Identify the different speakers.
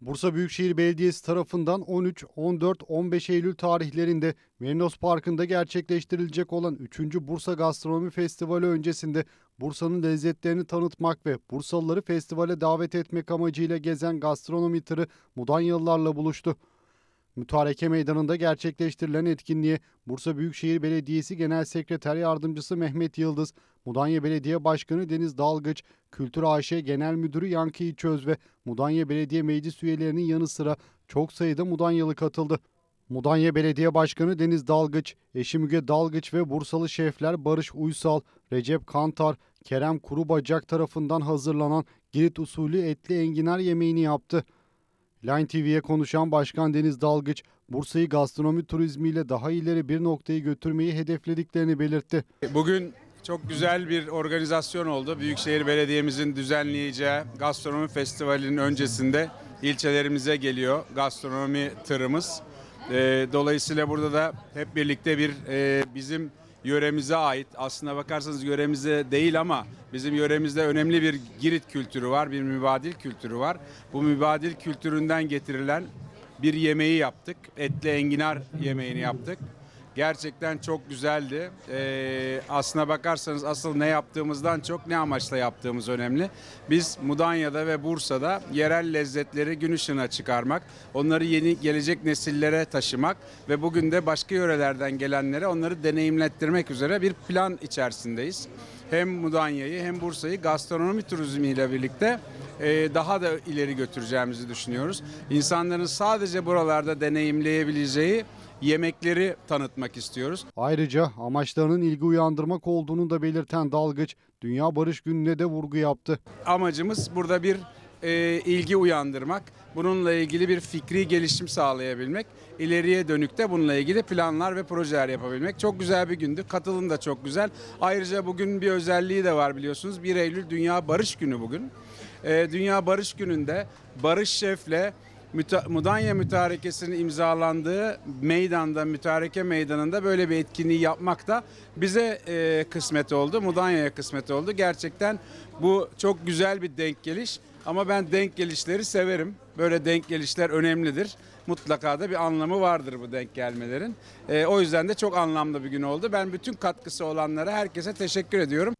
Speaker 1: Bursa Büyükşehir Belediyesi tarafından 13, 14, 15 Eylül tarihlerinde Merinos Parkı'nda gerçekleştirilecek olan 3. Bursa Gastronomi Festivali öncesinde Bursa'nın lezzetlerini tanıtmak ve Bursalıları festivale davet etmek amacıyla gezen gastronomi tırı Mudanyalılarla buluştu. Mütareke Meydanı'nda gerçekleştirilen etkinliğe Bursa Büyükşehir Belediyesi Genel Sekreter Yardımcısı Mehmet Yıldız, Mudanya Belediye Başkanı Deniz Dalgıç, Kültür AŞ Genel Müdürü Yankı İçöz ve Mudanya Belediye Meclis üyelerinin yanı sıra çok sayıda Mudanyalı katıldı. Mudanya Belediye Başkanı Deniz Dalgıç, eşi Müge Dalgıç ve Bursalı şefler Barış Uysal, Recep Kantar, Kerem Kurubacak tarafından hazırlanan Girit usulü etli enginar yemeğini yaptı. Line TV'ye konuşan Başkan Deniz Dalgıç, Bursa'yı gastronomi turizmiyle daha ileri bir noktayı götürmeyi hedeflediklerini belirtti.
Speaker 2: Bugün çok güzel bir organizasyon oldu. Büyükşehir Belediye'mizin düzenleyeceği gastronomi festivalinin öncesinde ilçelerimize geliyor gastronomi tırımız. Ee, dolayısıyla burada da hep birlikte bir e, bizim yöremize ait aslına bakarsanız yöremize değil ama bizim yöremizde önemli bir Girit kültürü var, bir mübadil kültürü var. Bu mübadil kültüründen getirilen bir yemeği yaptık. Etli enginar yemeğini yaptık. Gerçekten çok güzeldi. Ee, aslına bakarsanız asıl ne yaptığımızdan çok ne amaçla yaptığımız önemli. Biz Mudanya'da ve Bursa'da yerel lezzetleri gün ışığına çıkarmak, onları yeni gelecek nesillere taşımak ve bugün de başka yörelerden gelenlere onları deneyimlettirmek üzere bir plan içerisindeyiz. Hem Mudanya'yı hem Bursa'yı gastronomi turizmiyle birlikte e, daha da ileri götüreceğimizi düşünüyoruz. İnsanların sadece buralarda deneyimleyebileceği yemekleri tanıtmak istiyoruz.
Speaker 1: Ayrıca amaçlarının ilgi uyandırmak olduğunu da belirten Dalgıç, Dünya Barış Günü'ne de vurgu yaptı.
Speaker 2: Amacımız burada bir e, ilgi uyandırmak, bununla ilgili bir fikri gelişim sağlayabilmek, ileriye dönük de bununla ilgili planlar ve projeler yapabilmek. Çok güzel bir gündü, katılım da çok güzel. Ayrıca bugün bir özelliği de var biliyorsunuz. 1 Eylül Dünya Barış Günü bugün. E, Dünya Barış Günü'nde Barış Şef'le Müta- Mudanya Mütarekesi'nin imzalandığı meydanda, mütareke meydanında böyle bir etkinliği yapmak da bize e, kısmet oldu. Mudanya'ya kısmet oldu. Gerçekten bu çok güzel bir denk geliş. Ama ben denk gelişleri severim. Böyle denk gelişler önemlidir. Mutlaka da bir anlamı vardır bu denk gelmelerin. E, o yüzden de çok anlamlı bir gün oldu. Ben bütün katkısı olanlara herkese teşekkür ediyorum.